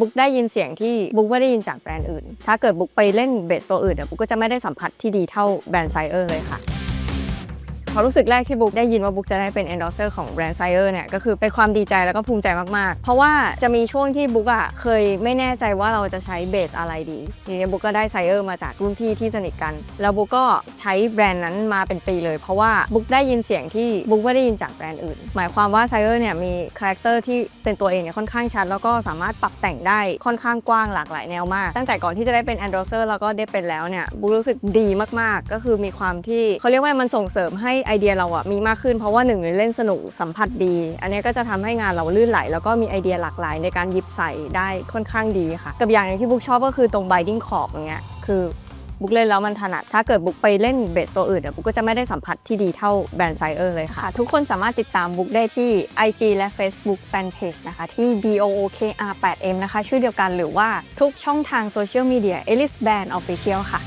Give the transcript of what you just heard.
บุ๊กได้ยินเสียงที่บุ๊กไม่ได้ยินจากแบรนด์อื่น ถ้าเกิดบุ๊กไปเล่นเบสตัวอื่นเนี่ยบุ๊กก็จะไม่ได้สัมผัสที่ดีเท่าแบรนด์ไซเออร์เลยค่ะ ความรู้สึกแรกที่บุ๊กได้ยินว่าบุ๊กจะได้เป็น endorser ของแบรนด์ไซเออร์เนี่ยก็คือเป็นความดีใจแล้วก็ภูมิใจมาก ๆ เพราะว่าจะมีช่วงที่บุ๊กอะเคยไม่แน่ใจว่าเราจะใช้เบสอะไรดีทีนี้บุ๊กก็ได้ไซเออร์มาจากรุ่นพี่ที่สนิทกัน แล้วบุ๊กก็ใช้แบรนด์นั้นมาเป็นปีเลย เพราะว่าบุ๊กได้ยินเสียงที่บุ๊กไม่ได้ยินจากแบรนด์อื่น หมายความว่าไซเออร์เนี่ยมีคาแรคเตอร์ที่เป็นตัวเองเนี่ยค่อนข้างชัดแล้วก็สามารถปรับแต่งได้ค่อนข้างกว้างหลากหลายแนวมาก ตั้งแต่ก่อนที่จะได้เป็น endorser แล้วก็ได้เป็นแล้วเนี่ยบุ๊กรู้สึกดีมากๆ ก็คือมีความที่เขาเรียกว่ามันส่งเสริมให้ไอเดียเราอะมีมากขึ้นเพราะว่าหนึ่งเลยเล่นสนุกสัมผัสดี อันนี้ก็จะทำให้งานเราลื่นไหล แล้วก็มีไอเดียหลากหลายในการหยิบใส่ได้ค่อนข้างดีค่ะ กับอย่างหนึงที่บุ๊กชอบก็คือตรง binding ขอบอย่างเงี้ยคือบุ๊กเล่นแล้วมันถนัด ถ้าเกิดบุ๊กไปเล่นเบสตัวอื่นเดี๋ยวบุ๊กก็จะไม่ได้สัมผัสที่ดีเท่าแบรนด์ไซเออร์เลยค่ะ ทุกคนสามารถติดตามบุ๊กได้ที่ IG และ Facebook Fanpage นะคะที่ BOOKR8M นะคะ ชื่อเดียวกันหรือว่าทุกช่องทางโซเชียลมีเดีย Alice Band Official ค่ะ